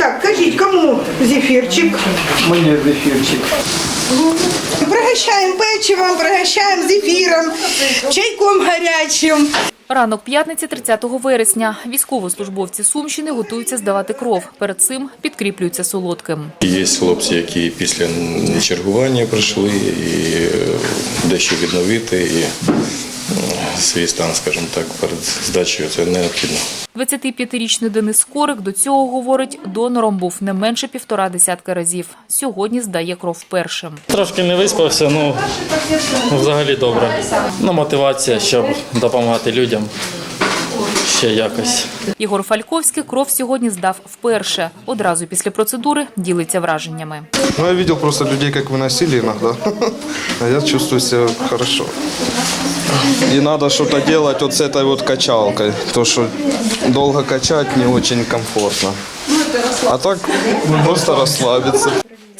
Так, кажіть, кому зефірчик? Мені зефірчик. Пригощаємо печивом, пригощаємо зефіром, чайком гарячим. Ранок п'ятниці 30 вересня. Військовослужбовці Сумщини готуються здавати кров. Перед цим підкріплюються солодким. Є хлопці, які після чергування прийшли і е, дещо відновити і свій стан, скажімо так, перед здачею це необхідно. 25-річний Денис Корик до цього говорить, донором був не менше півтора десятка разів. Сьогодні здає кров першим. Трошки не виспався, ну взагалі добре. Ну, мотивація, щоб допомагати людям ще якось. Єгор Фальковський кров сьогодні здав вперше. Одразу після процедури ділиться враженнями. Ну, я видел просто людей, как выносили иногда. А я чувствую себя хорошо. И надо что-то делать вот с этой вот качалкой. То, что долго качать не очень комфортно. А так просто расслабиться.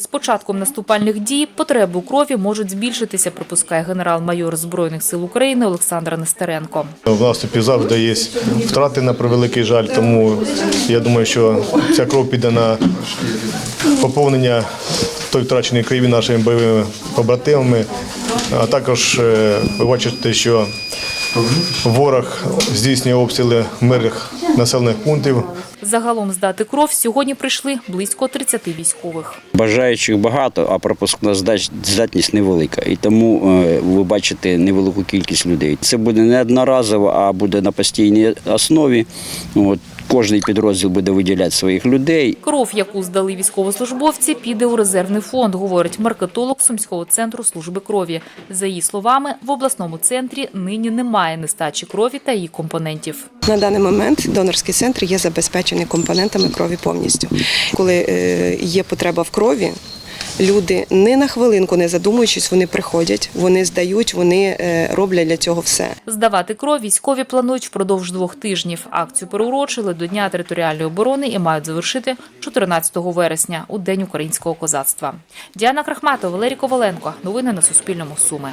З початком наступальних дій потреби у крові можуть збільшитися, припускає генерал-майор Збройних сил України Олександр Нестеренко. В наступі завжди є втрати на превеликий жаль, тому я думаю, що ця кров піде на поповнення той втраченої крові нашими бойовими побратимами. А також е, ви бачите, що ворог здійснює обстріли мирних населених пунктів. Загалом здати кров сьогодні прийшли близько 30 військових. Бажаючих багато, а пропускна здач- здатність невелика. І тому е, ви бачите невелику кількість людей. Це буде не одноразово, а буде на постійній основі. От, кожний підрозділ буде виділяти своїх людей. Кров, яку здали військовослужбовці, піде у резервний фонд, говорить маркетолог Сумського центру служби крові. За її словами, в обласному центрі нині немає нестачі крові та її компонентів. На даний момент донорський центр є забезпечений компонентами крові повністю. Коли е, є потреба в крові, люди не на хвилинку не задумуючись, вони приходять, вони здають, вони е, роблять для цього все. Здавати кров військові планують впродовж двох тижнів. Акцію переурочили до Дня територіальної оборони і мають завершити 14 вересня у День українського козацтва. Діана Крахматова, Валерій Коваленко. Новини на Суспільному. Суми.